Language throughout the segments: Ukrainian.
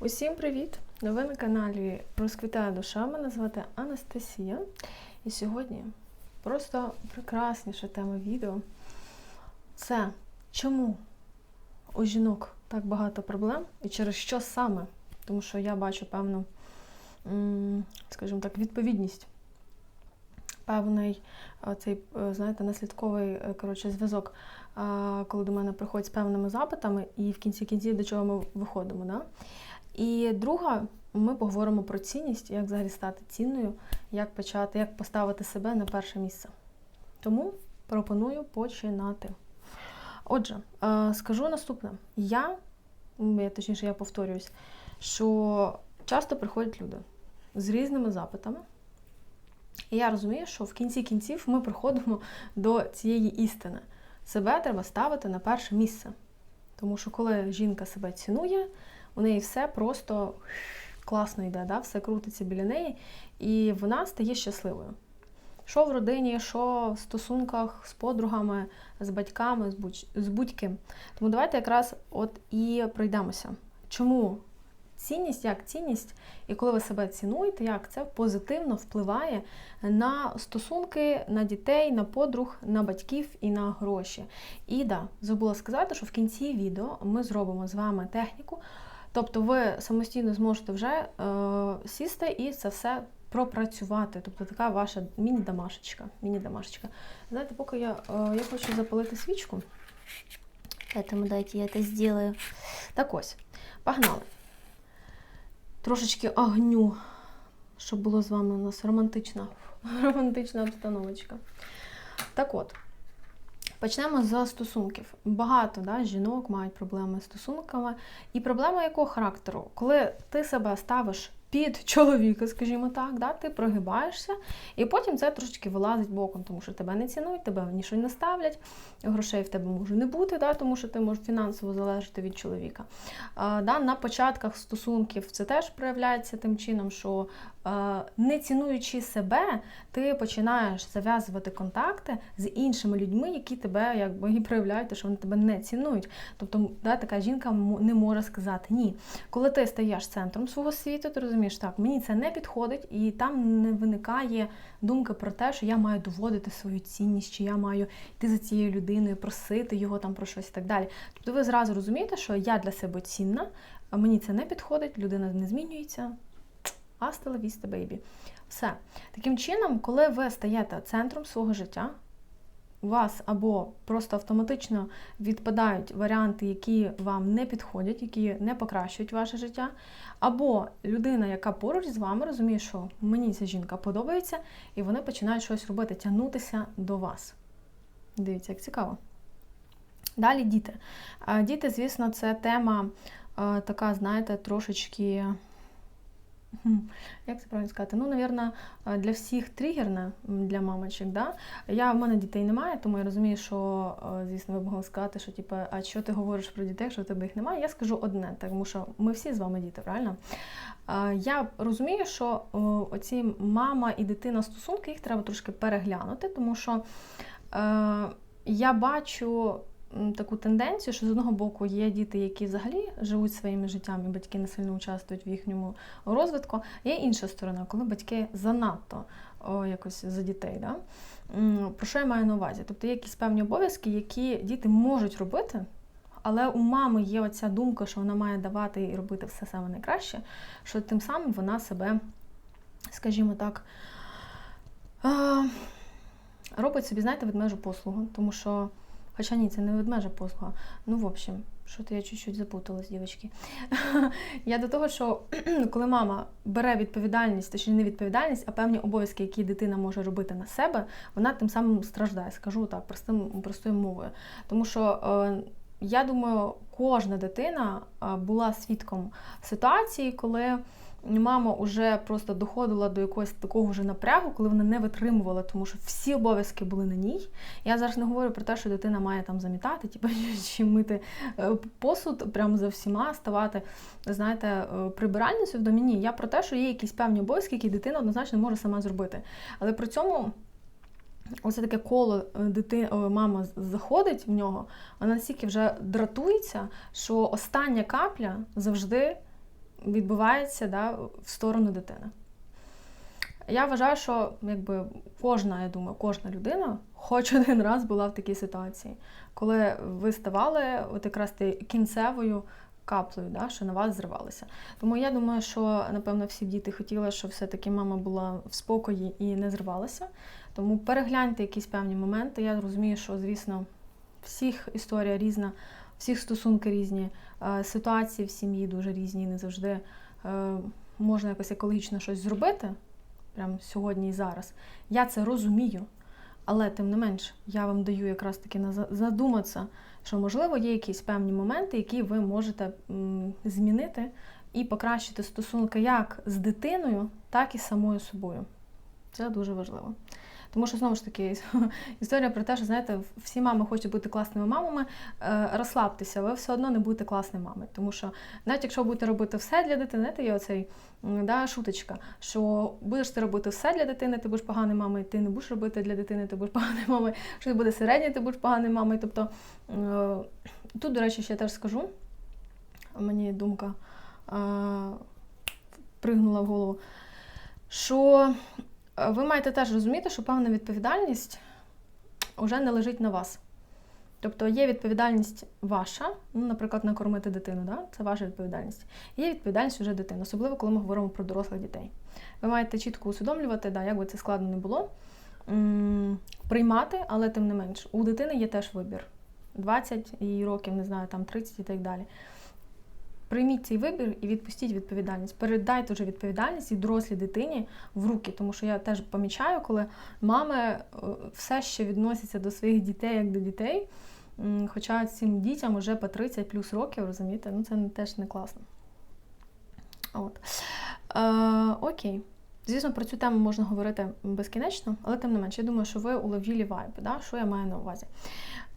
Усім привіт! Ви на каналі Розквітає душа. Мене звати Анастасія. І сьогодні просто прекрасніша тема відео. Це чому у жінок так багато проблем і через що саме? Тому що я бачу певну, скажімо так, відповідність. Певний цей, е, знаєте, наслідковий е, коротше, зв'язок, коли до мене приходять з певними запитами, і в кінці кінців до чого ми виходимо. Да? І друга, ми поговоримо про цінність, як взагалі стати цінною, як почати, як поставити себе на перше місце. Тому пропоную починати. Отже, е, скажу наступне: я, я точніше, я повторююсь, що часто приходять люди з різними запитами. І я розумію, що в кінці кінців ми приходимо до цієї істини. Себе треба ставити на перше місце. Тому що коли жінка себе цінує, у неї все просто класно йде, да? все крутиться біля неї, і вона стає щасливою. Що в родині, що в стосунках з подругами, з батьками, з будь- з будь-ким. Тому давайте якраз от і пройдемося. Чому цінність, як цінність, і коли ви себе цінуєте, як це позитивно впливає на стосунки, на дітей, на подруг, на батьків і на гроші. І да, забула сказати, що в кінці відео ми зробимо з вами техніку. Тобто ви самостійно зможете вже е, сісти і це все пропрацювати. Тобто така ваша міні-домашечка. Міні-домашечка. Знаєте, поки я, е, я хочу запалити свічку. Поэтому дайте я це зроблю. Так ось, погнали. Трошечки огню, щоб було з вами у нас романтична, романтична обстановочка. Так от, почнемо з стосунків. Багато да, жінок мають проблеми з стосунками. І проблема якого характеру? Коли ти себе ставиш під чоловіка, скажімо так, да, ти прогибаєшся, і потім це трошечки вилазить боком, тому що тебе не цінують, тебе нічого не ставлять, грошей в тебе може не бути, да, тому що ти можеш фінансово залежати від чоловіка. А, да, на початках стосунків це теж проявляється тим чином, що не цінуючи себе, ти починаєш зав'язувати контакти з іншими людьми, які тебе якби і проявляють, що вони тебе не цінують. Тобто, да, така жінка не може сказати ні. Коли ти стаєш центром свого світу, ти розумієш, так, мені це не підходить, і там не виникає думки про те, що я маю доводити свою цінність, чи я маю йти за цією людиною, просити його там про щось і так далі. Тобто ви зразу розумієте, що я для себе цінна, а мені це не підходить, людина не змінюється. Hasta la baby. Все. Таким чином, коли ви стаєте центром свого життя, у вас або просто автоматично відпадають варіанти, які вам не підходять, які не покращують ваше життя, або людина, яка поруч з вами, розуміє, що мені ця жінка подобається, і вони починають щось робити, тягнутися до вас. Дивіться, як цікаво. Далі діти. Діти, звісно, це тема така, знаєте, трошечки. Як це правильно сказати? Ну, навірно, для всіх тригерна для мамочок. Да? Я, в мене дітей немає, тому я розумію, що, е, звісно, ви могли сказати, що типу, а що ти говориш про дітей, якщо в тебе їх немає. Я скажу одне, тому що ми всі з вами діти, правильно? Е, Я розумію, що оці мама і дитина стосунки, їх треба трошки переглянути, тому що е, я бачу таку тенденцію, що з одного боку є діти, які взагалі живуть своїми життями, і батьки не сильно участвують в їхньому розвитку. Є інша сторона, коли батьки занадто о, якось за дітей. Да? Про що я маю на увазі? Тобто є якісь певні обов'язки, які діти можуть робити. Але у мами є оця думка, що вона має давати і робити все саме найкраще, що тим самим вона себе, скажімо так, робить собі, знаєте, ведмежу послугу. Тому що, хоча ні, це не ведмежа послуга. Ну, в общем, що то я чуть-чуть запуталась, дівчатки. Я до того, що коли мама бере відповідальність, точніше не відповідальність, а певні обов'язки, які дитина може робити на себе, вона тим самим страждає, скажу так, простим, простою мовою. Тому що е, я думаю, кожна дитина була свідком ситуації, коли мама вже просто доходила до якогось такого вже напрягу, коли вона не витримувала, тому що всі обов'язки були на ній. Я зараз не говорю про те, що дитина має там замітати, типу, чи мити е, посуд прямо за всіма, ставати, знаєте, е, прибиральницею в домі. Ні, я про те, що є якісь певні обов'язки, які дитина однозначно може сама зробити. Але при цьому. Оце таке коло дити... мама заходить в нього, вона настільки вже дратується, що остання капля завжди відбувається да, в сторону дитини. Я вважаю, що якби кожна, я думаю, кожна людина хоч один раз була в такій ситуації, коли ви ставали от якраз кінцевою каплею, да, що на вас зривалися. Тому я думаю, що напевно всі діти хотіли, щоб все-таки мама була в спокої і не зривалася. Тому перегляньте якісь певні моменти. Я розумію, що, звісно, всіх історія різна, всіх стосунки різні, е, ситуації в сім'ї дуже різні, не завжди е, можна якось екологічно щось зробити прямо сьогодні і зараз. Я це розумію, але тим не менш, я вам даю якраз таки задуматися, що можливо є якісь певні моменти, які ви можете змінити і покращити стосунки як з дитиною, так і з самою собою. Це дуже важливо. Тому що, знову ж таки, історія про те, що знаєте, всі мами хочуть бути класними мамами, е, розслабтеся, ви все одно не будете класною мамою. Тому що, навіть якщо будете робити все для дитини, знаєте, є оцей да, шуточка, що будеш ти робити все для дитини, ти будеш поганою мамою, ти не будеш робити для дитини, ти будеш поганою мамою, що буде середньо, ти будеш поганою мамою. Тобто е, тут, до речі, ще теж скажу, мені думка е, пригнула в голову, що ви маєте теж розуміти, що певна відповідальність вже не лежить на вас. Тобто є відповідальність ваша, ну, наприклад, накормити дитину, да? це ваша відповідальність. Є відповідальність вже дитини, особливо коли ми говоримо про дорослих дітей. Ви маєте чітко усвідомлювати, да, як би це складно не було, приймати, але тим не менш, у дитини є теж вибір. 20 її років, не знаю, там 30 і так далі. Прийміть цей вибір і відпустіть відповідальність. Передайте вже відповідальність і дорослій дитині в руки, тому що я теж помічаю, коли мами е, все ще відносяться до своїх дітей як до дітей. Хоча цим дітям вже по 30 плюс років, розумієте, ну це теж не класно. От. Е, Окей. Звісно, про цю тему можна говорити безкінечно, але тим не менше, я думаю, що ви уловілі вайби, да? що я маю на увазі.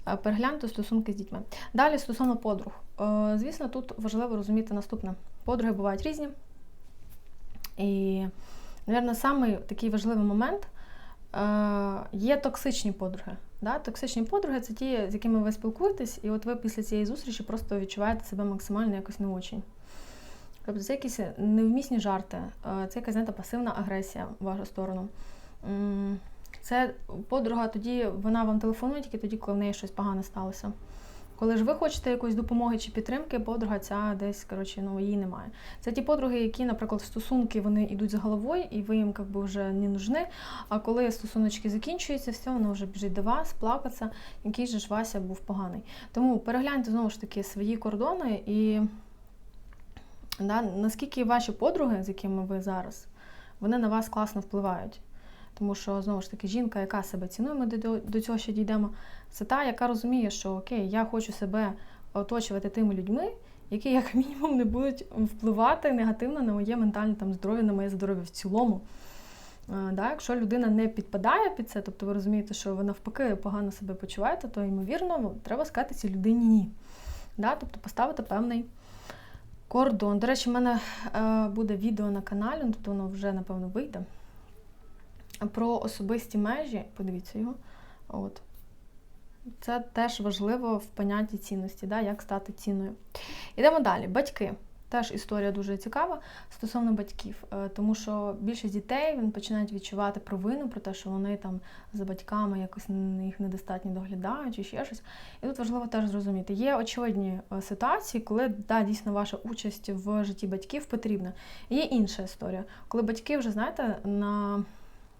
Е, переглянути стосунки з дітьми. Далі стосовно подруг. Е, звісно, тут важливо розуміти наступне: подруги бувають різні. І, мабуть, самий такий важливий момент е, є токсичні подруги. Да? Токсичні подруги це ті, з якими ви спілкуєтесь, і от ви після цієї зустрічі просто відчуваєте себе максимально якось не очень. Тобто це якісь невмісні жарти, це якась знаєте, пасивна агресія в вашу сторону. Це подруга тоді, вона вам телефонує тільки тоді, коли в неї щось погане сталося. Коли ж ви хочете якоїсь допомоги чи підтримки, подруга ця десь коротше, ну, її немає. Це ті подруги, які, наприклад, стосунки вони йдуть з головою, і ви їм якби, вже не нужны. А коли стосуночки закінчуються, все, вона вже біжить до вас, плакатися, який же ж Вася був поганий. Тому перегляньте знову ж таки свої кордони і да, наскільки ваші подруги, з якими ви зараз, вони на вас класно впливають. Тому що, знову ж таки, жінка, яка себе цінує, ми до, до цього ще дійдемо, це та, яка розуміє, що окей, я хочу себе оточувати тими людьми, які, як мінімум, не будуть впливати негативно на моє ментальне там, здоров'я, на моє здоров'я в цілому. Да, Якщо людина не підпадає під це, тобто ви розумієте, що ви навпаки погано себе почуваєте, то ймовірно, треба сказати цій людині ні. Да? Тобто поставити певний кордон. До речі, в мене е, буде відео на каналі, тобто воно вже, напевно, вийде про особисті межі, подивіться його. От. Це теж важливо в понятті цінності, да, як стати цінною. Йдемо далі. Батьки. Теж історія дуже цікава стосовно батьків, е, тому що більшість дітей вони починають відчувати провину про те, що вони там за батьками якось їх недостатньо доглядають чи ще щось. І тут важливо теж зрозуміти. Є очевидні е, ситуації, коли да, дійсно ваша участь в житті батьків потрібна. Є інша історія, коли батьки вже знаєте на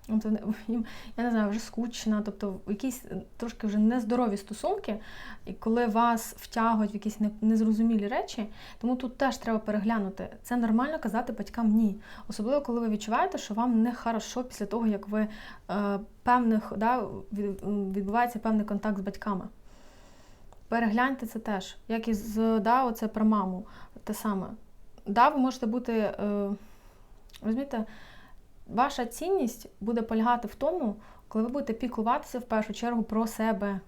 їм, я не знаю, вже скучно, тобто якісь е, трошки вже нездорові стосунки, і коли вас втягують в якісь незрозумілі речі, тому тут теж треба переглянути. Це нормально казати батькам ні. Особливо, коли ви відчуваєте, що вам не хорошо після того, як ви е, певних да, відбувається певний контакт з батьками. Перегляньте це теж, як і з да, оце про маму, те саме. Да, Ви можете бути, е, розумієте, Ваша цінність буде полягати в тому, коли ви будете піклуватися в першу чергу про себе.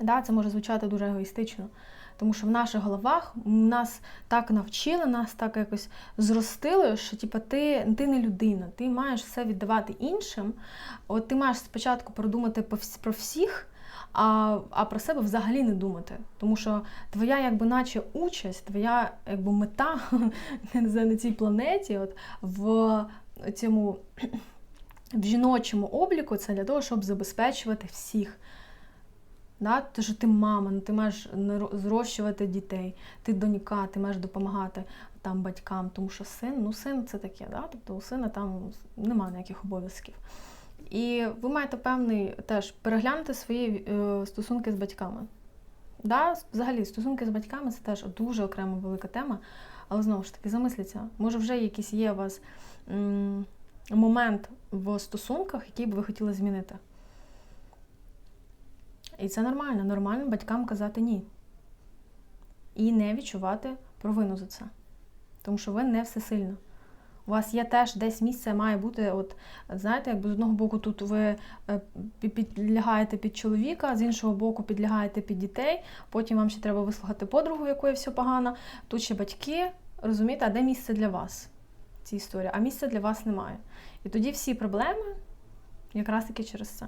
Да, Це може звучати дуже егоїстично, тому що в наших головах нас так навчили, нас так якось зростили, що типу, ти ти не людина, ти маєш все віддавати іншим. От Ти маєш спочатку продумати про всіх, а а про себе взагалі не думати. Тому що твоя, якби наче участь, твоя якби мета на цій планеті, от в цьому в жіночому обліку, це для того, щоб забезпечувати всіх. Да? Тому що ти мама, ну, ти маєш зрощувати дітей, ти донька, ти маєш допомагати там батькам, тому що син, ну син це таке, да? тобто у сина там немає ніяких обов'язків. І ви маєте певний теж переглянути свої е, стосунки з батьками. Да, Взагалі, стосунки з батьками це теж дуже окрема велика тема. Але знову ж таки, замисліться, може вже якийсь є у вас момент в стосунках, який би ви хотіли змінити. І це нормально. Нормально батькам казати ні. І не відчувати провину за це. Тому що ви не всесильна. У вас є теж десь місце має бути, от знаєте, якби з одного боку тут ви е, підлягаєте під чоловіка, з іншого боку підлягаєте під дітей, потім вам ще треба вислухати подругу, якої все погано. Тут ще батьки, розумієте, а де місце для вас цій історії? А місця для вас немає. І тоді всі проблеми якраз таки через це.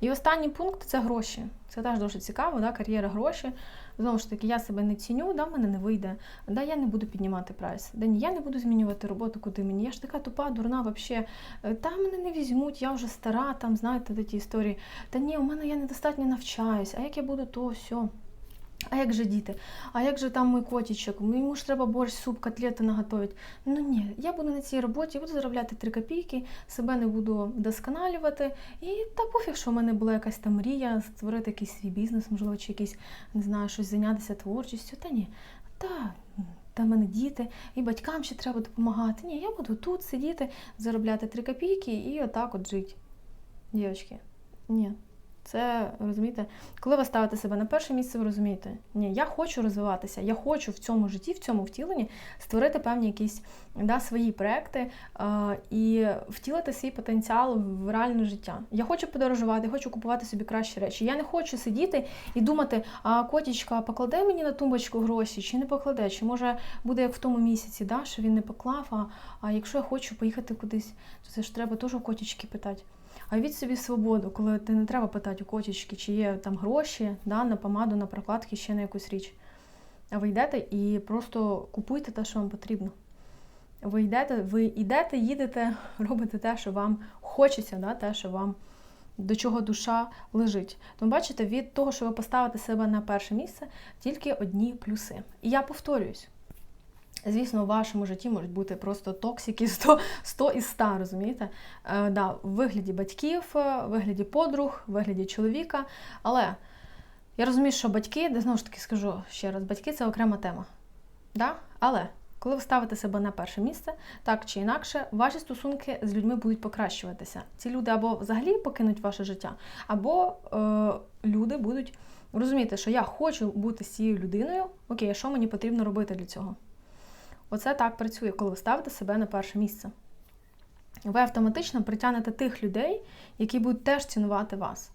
І останній пункт це гроші. Це теж дуже цікаво, да? кар'єра гроші. Знову ж таки, я себе не ціню, да, в мене не вийде. Да, Я не буду піднімати прайс. Да, ні, я не буду змінювати роботу, куди мені. Я ж така тупа, дурна, взагалі. Та мене не візьмуть, я вже стара, там, знаєте, ті історії. Та ні, у мене я недостатньо навчаюсь, а як я буду, то все. А як же діти? А як же там мій котічок? Йому ж треба борщ, суп, котлети наготовити. Ну ні, я буду на цій роботі, буду заробляти 3 копійки, себе не буду вдосконалювати. І та пофіг, що в мене була якась там мрія, створити якийсь свій бізнес, можливо, чи якийсь, не знаю, щось зайнятися творчістю. Та ні. Та, та в мене діти, і батькам ще треба допомагати. Ні, я буду тут сидіти, заробляти 3 копійки і отак от жити. Дівчатки, ні. Це розумієте, коли ви ставите себе на перше місце, ви розумієте, ні, я хочу розвиватися, я хочу в цьому житті, в цьому втіленні створити певні якісь да, свої проекти е, і втілити свій потенціал в реальне життя. Я хочу подорожувати, хочу купувати собі кращі речі. Я не хочу сидіти і думати, а котічка покладе мені на тумбочку гроші, чи не покладе, чи може буде як в тому місяці, да, що він не поклав. А, а якщо я хочу поїхати кудись, то це ж треба теж у котічки питати. А від собі свободу, коли ти не треба питати у котічки, чи є там гроші да, на помаду, на прокладки, ще на якусь річ. А ви йдете і просто купуйте те, що вам потрібно. Ви йдете, ви йдете, їдете, робите те, що вам хочеться, да, те, що вам до чого душа лежить. Тому бачите, від того, що ви поставите себе на перше місце, тільки одні плюси. І я повторююсь. Звісно, у вашому житті можуть бути просто токсики 100 100 із 100, розумієте? Е, да, В вигляді батьків, в вигляді подруг, в вигляді чоловіка. Але я розумію, що батьки, де знову ж таки скажу ще раз, батьки це окрема тема. Да? Але коли ви ставите себе на перше місце, так чи інакше, ваші стосунки з людьми будуть покращуватися. Ці люди або взагалі покинуть ваше життя, або е, люди будуть розуміти, що я хочу бути з цією людиною. Окей, а що мені потрібно робити для цього? Оце так працює, коли ви ставите себе на перше місце. Ви автоматично притягнете тих людей, які будуть теж цінувати вас.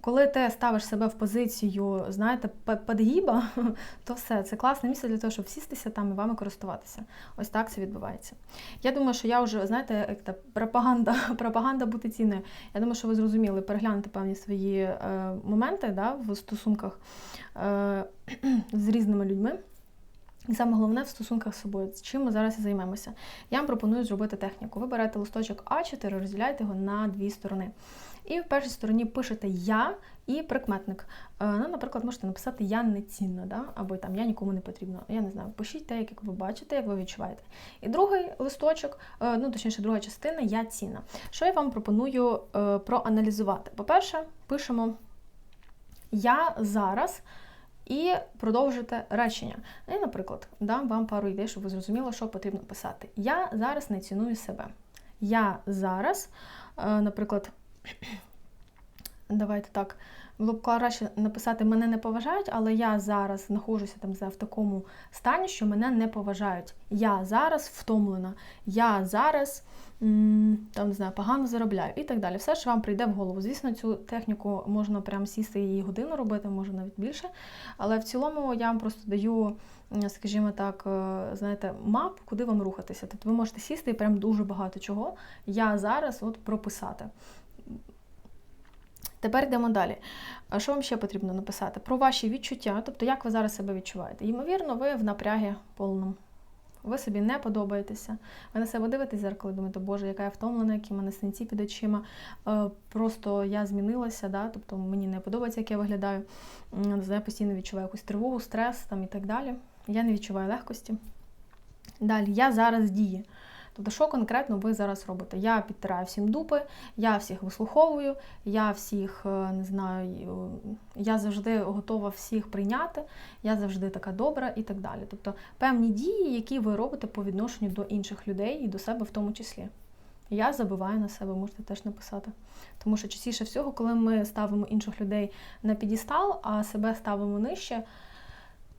Коли ти ставиш себе в позицію, знаєте, підгіба, то все, це класне місце для того, щоб сістися там і вами користуватися. Ось так це відбувається. Я думаю, що я вже, знаєте, як та пропаганда пропаганда бути цінною. Я думаю, що ви зрозуміли, переглянути певні свої е, моменти да, в стосунках е, з різними людьми. І саме головне в стосунках з собою, чим ми зараз і займемося. Я вам пропоную зробити техніку. Ви берете листочок А4, розділяєте його на дві сторони. І в першій стороні пишете Я і прикметник. Е, ну, Наприклад, можете написати Я не цінна, да? або там Я нікому не потрібна. Я не знаю, пишіть те, як ви бачите, як ви відчуваєте. І другий листочок, е, ну точніше, друга частина Я цінна. Що я вам пропоную е, проаналізувати? По-перше, пишемо Я зараз і продовжите речення. І, наприклад, дам вам пару ідей, щоб ви зрозуміли, що потрібно писати. Я зараз не ціную себе. Я зараз, е, наприклад, давайте так, було б краще написати Мене не поважають, але я зараз знаходжуся там в такому стані, що мене не поважають. Я зараз втомлена, я зараз там не знаю, погано заробляю і так далі. Все, що вам прийде в голову. Звісно, цю техніку можна прямо сісти і годину робити, може навіть більше. Але в цілому я вам просто даю, скажімо так, е, знаєте, мап, куди вам рухатися. Тобто ви можете сісти і прям дуже багато чого. Я зараз от прописати. Тепер йдемо далі. Що вам ще потрібно написати? Про ваші відчуття, тобто як ви зараз себе відчуваєте. Ймовірно, ви в напрягі повному. Ви собі не подобаєтеся. Ви на себе дивитесь зеркало думаєте, боже, яка я втомлена, які в мене синці під очима. Е, Просто я змінилася, да? тобто мені не подобається, як я виглядаю. Я постійно відчуваю якусь тривогу, стрес там, і так далі. Я не відчуваю легкості. Далі, я зараз дію. Тобто, що конкретно ви зараз робите? Я підтираю всім дупи, я всіх вислуховую, я всіх е, не знаю, я завжди готова всіх прийняти, я завжди така добра і так далі. Тобто певні дії, які ви робите по відношенню до інших людей і до себе в тому числі. Я забиваю на себе, можете теж написати. Тому що частіше всього, коли ми ставимо інших людей на підістал, а себе ставимо нижче,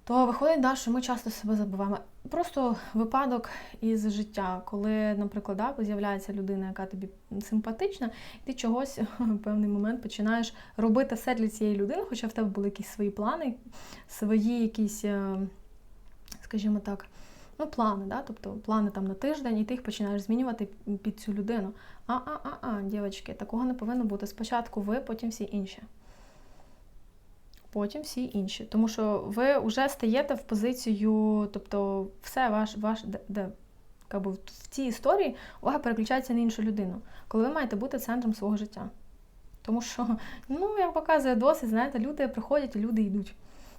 то виходить, да, що ми часто себе забуваємо. Просто випадок із життя, коли, наприклад, да, з'являється людина, яка тобі симпатична, і ти чогось в певний момент починаєш робити все для цієї людини, хоча в тебе були якісь свої плани, свої якісь, е, скажімо так, ну, плани, да? тобто плани там на тиждень, і ти їх починаєш змінювати під цю людину. А-а-а, дівчатки, такого не повинно бути. Спочатку ви, потім всі інші потім всі інші. Тому що ви вже стаєте в позицію, тобто, все ваш, ваш де, де якби, в цій історії увага переключається на іншу людину, коли ви маєте бути центром свого життя. Тому що, ну, як показує досвід, знаєте, люди приходять і люди йдуть.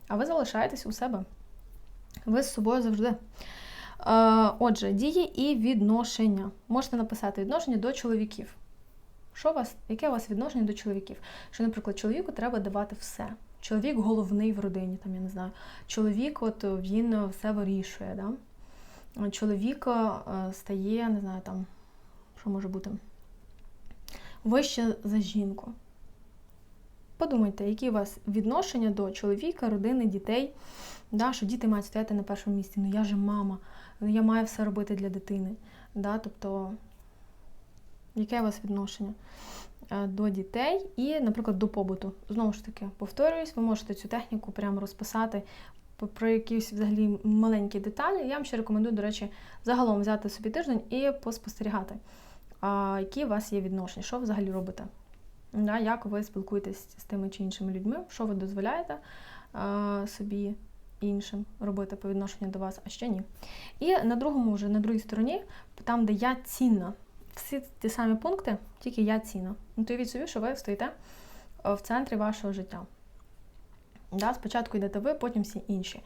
А ви залишаєтесь у себе. Ви з собою завжди. Е, Отже, дії і відношення. Можете написати відношення до чоловіків. Що у вас, Яке у вас відношення до чоловіків? Що, наприклад, чоловіку треба давати все. Чоловік головний в родині, там, я не знаю. Чоловік, от він все вирішує. Да? Чоловік е, стає, не знаю, там, що може бути, вище за жінку. Подумайте, які у вас відношення до чоловіка, родини, дітей, да? що діти мають стояти на першому місці. Ну я же мама, ну я маю все робити для дитини. Да? Тобто, яке у вас відношення? Е, до дітей і, наприклад, до побуту. Знову ж таки, повторююсь, ви можете цю техніку прямо розписати про якісь взагалі маленькі деталі. Я вам ще рекомендую, до речі, загалом взяти собі тиждень і поспостерігати, які у вас є відношення, що взагалі робите. Як ви спілкуєтесь з тими чи іншими людьми, що ви дозволяєте собі іншим робити по відношенню до вас, а що ні. І на другому, вже на другій стороні, там, де я цінна всі ті самі пункти, тільки я ціна. Ну, то собі, що ви стоїте е, в центрі вашого життя. Да, Спочатку йдете ви, потім всі інші.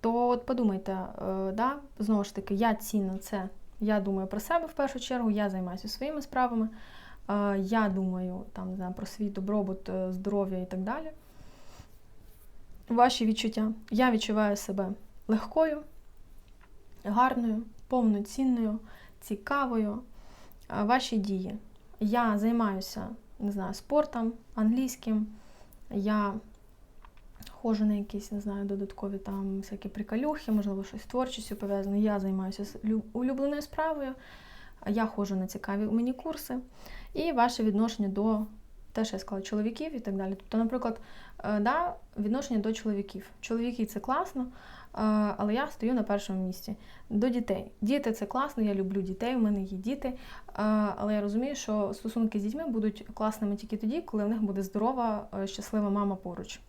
То от подумайте, е, да, знову ж таки, я цінна це. Я думаю про себе в першу чергу, я займаюся своїми справами, е, я думаю там, не знаю, про свій добробут, здоров'я і так далі. Ваші відчуття. Я відчуваю себе легкою, гарною, повноцінною, цікавою, ваші дії. Я займаюся не знаю, спортом, англійським, я ходжу на якісь, не знаю, додаткові там всякі приколюхи, можливо, щось творчістю пов'язане. Я займаюся улюбленою справою, я ходжу на цікаві мені курси. І ваше відношення до те, що я сказала, чоловіків і так далі. Тобто, наприклад, е, да, відношення до чоловіків. Чоловіки це класно, але я стою на першому місці. До дітей. Діти це класно, я люблю дітей, у мене є діти. Але я розумію, що стосунки з дітьми будуть класними тільки тоді, коли в них буде здорова, е, щаслива мама поруч.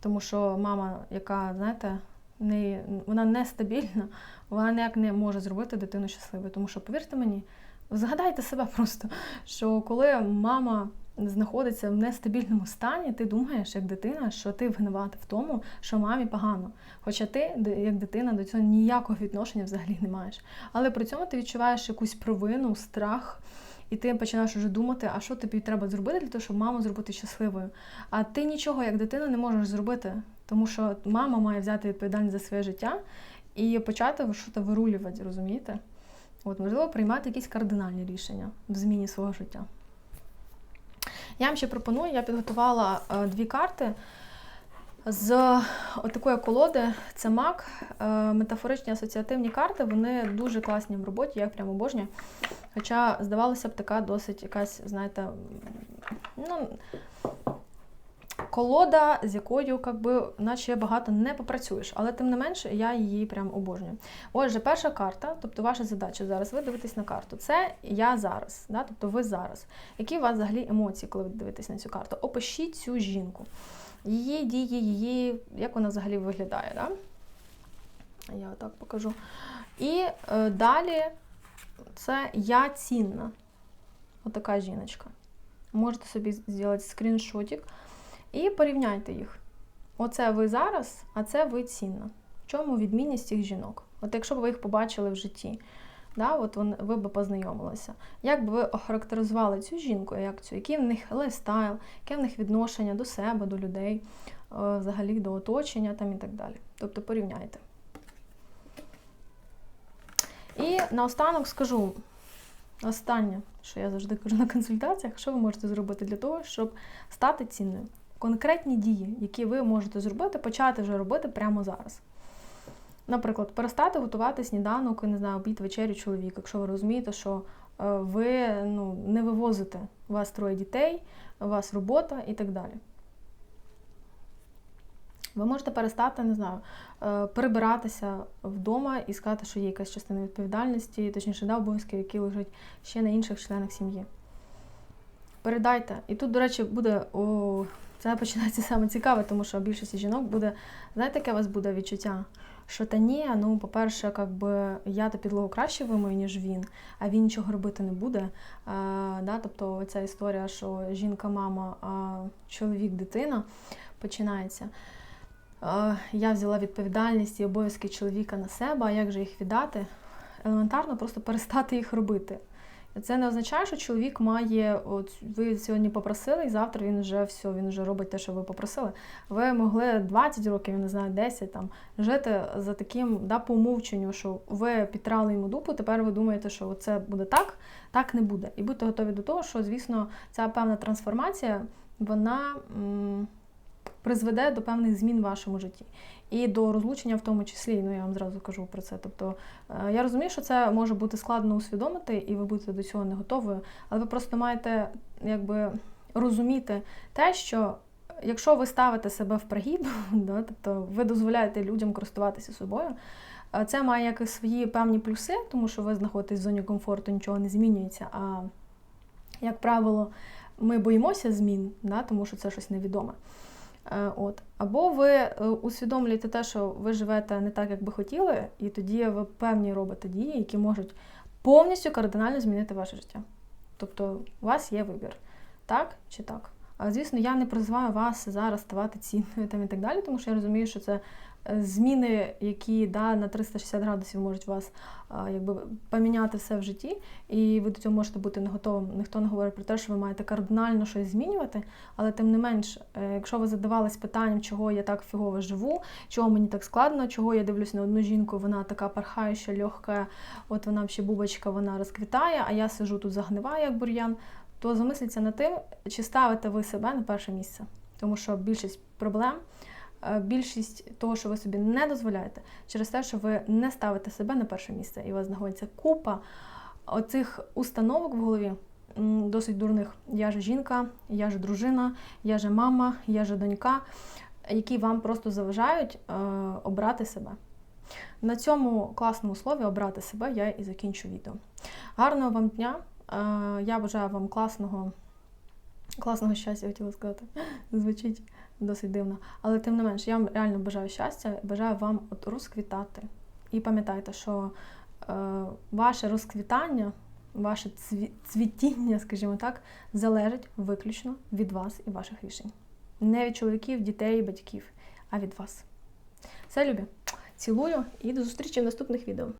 Тому що мама, яка, знаєте, не, вона нестабільна, вона ніяк не може зробити дитину щасливою. Тому що, повірте мені, згадайте себе просто, що коли мама знаходиться в нестабільному стані, ти думаєш, як дитина, що ти винувата в тому, що мамі погано. Хоча ти, як дитина, до цього ніякого відношення взагалі не маєш. Але при цьому ти відчуваєш якусь провину, страх. І ти починаєш вже думати, а що тобі треба зробити для того, щоб маму зробити щасливою. А ти нічого як дитина не можеш зробити, тому що мама має взяти відповідальність за своє життя і почати щось вирулювати, розумієте? От, можливо, приймати якісь кардинальні рішення в зміні свого життя. Я вам ще пропоную, я підготувала е, дві карти з такої колоди. Це мак, е, метафоричні асоціативні карти, вони дуже класні в роботі, я їх прямо обожнюю. Хоча, здавалося б, така досить якась, знаєте, ну, колода, з якою как би, наче багато не попрацюєш, але тим не менше я її прям обожнюю. Отже, перша карта, тобто ваша задача зараз, ви дивитесь на карту. Це я зараз, да? тобто ви зараз. Які у вас взагалі емоції, коли ви дивитесь на цю карту? Опишіть цю жінку. Її дії, її, як вона взагалі виглядає. Да? Я отак покажу. І е, далі це я цінна. Отака жіночка. Можете собі зробити скріншотик і порівняйте їх. Оце ви зараз, а це ви цінна. В чому відмінність цих жінок? От якщо б ви їх побачили в житті, да, от ви б познайомилися. Як би ви охарактеризували цю жінку, як цю, який в них лайфстайл, яке в них відношення до себе, до людей, е, взагалі до оточення там і так далі. Тобто порівняйте. І наостанок скажу останнє, що я завжди кажу на консультаціях, що ви можете зробити для того, щоб стати цінною. Конкретні дії, які ви можете зробити, почати вже робити прямо зараз. Наприклад, перестати готувати сніданок, не знаю, обід вечерю чоловіка, якщо ви розумієте, що е, ви ну, не вивозите у вас троє дітей, у вас робота і так далі. Ви можете перестати, не знаю, е, перебиратися вдома і сказати, що є якась частина відповідальності, точніше, да, обов'язків, які лежать ще на інших членах сім'ї. Передайте. І тут, до речі, буде о, це починається саме цікаве, тому що більшість жінок буде, знаєте, яке у вас буде відчуття? Що та ні, ну, по-перше, как би, я то підлогу краще вимою, ніж він, а він нічого робити не буде. А, да, Тобто ця історія, що жінка, мама, а чоловік, дитина починається. А, я взяла відповідальність і обов'язки чоловіка на себе, а як же їх віддати? Елементарно просто перестати їх робити. Це не означає, що чоловік має, от ви сьогодні попросили, і завтра він вже все, він вже робить те, що ви попросили. Ви могли 20 років, я не знаю, 10 там жити за таким да, по що ви підтрали йому дупу, тепер ви думаєте, що це буде так, так не буде. І будьте готові до того, що, звісно, ця певна трансформація, вона. М призведе до певних змін в вашому житті. І до розлучення в тому числі, ну я вам зразу кажу про це. Тобто е, я розумію, що це може бути складно усвідомити, і ви будете до цього не готові, але ви просто маєте якби розуміти те, що якщо ви ставите себе в пригіб, да, тобто ви дозволяєте людям користуватися собою. е, Це має якісь свої певні плюси, тому що ви знаходитесь в зоні комфорту, нічого не змінюється. А як правило, ми боїмося змін, да, тому що це щось невідоме. Е, От. Або ви е, усвідомлюєте те, що ви живете не так, як би хотіли, і тоді ви певні робите дії, які можуть повністю кардинально змінити ваше життя. Тобто у вас є вибір, так чи так. А звісно, я не призиваю вас зараз ставати цінною там і так далі, тому що я розумію, що це зміни, які да, на 360 градусів можуть вас якби поміняти все в житті, і ви до цього можете бути не готовим. Ніхто не говорить про те, що ви маєте кардинально щось змінювати, але тим не менш, е, якщо ви задавались питанням, чого я так фігово живу, чого мені так складно, чого я дивлюсь на одну жінку, вона така пархаюча, легка, от вона ще бубочка, вона розквітає, а я сижу тут загниваю, як бур'ян то замисліться над тим, чи ставите ви себе на перше місце. Тому що більшість проблем, більшість того, що ви собі не дозволяєте, через те, що ви не ставите себе на перше місце, і у вас знаходиться купа оцих установок в голові. Досить дурних. Я же жінка, я же дружина, я же мама, я же донька, які вам просто заважають е, обрати себе. На цьому класному слові обрати себе я і закінчу відео. Гарного вам дня! Е, Я бажаю вам класного, класного щастя, хотіла сказати. Звучить досить дивно. Але тим не менш, я вам реально бажаю щастя, бажаю вам от розквітати. І пам'ятайте, що е, ваше розквітання, ваше цві- цвітіння, скажімо так, залежить виключно від вас і ваших рішень. Не від чоловіків, дітей, батьків, а від вас. Все, любі. Цілую і до зустрічі в наступних відео.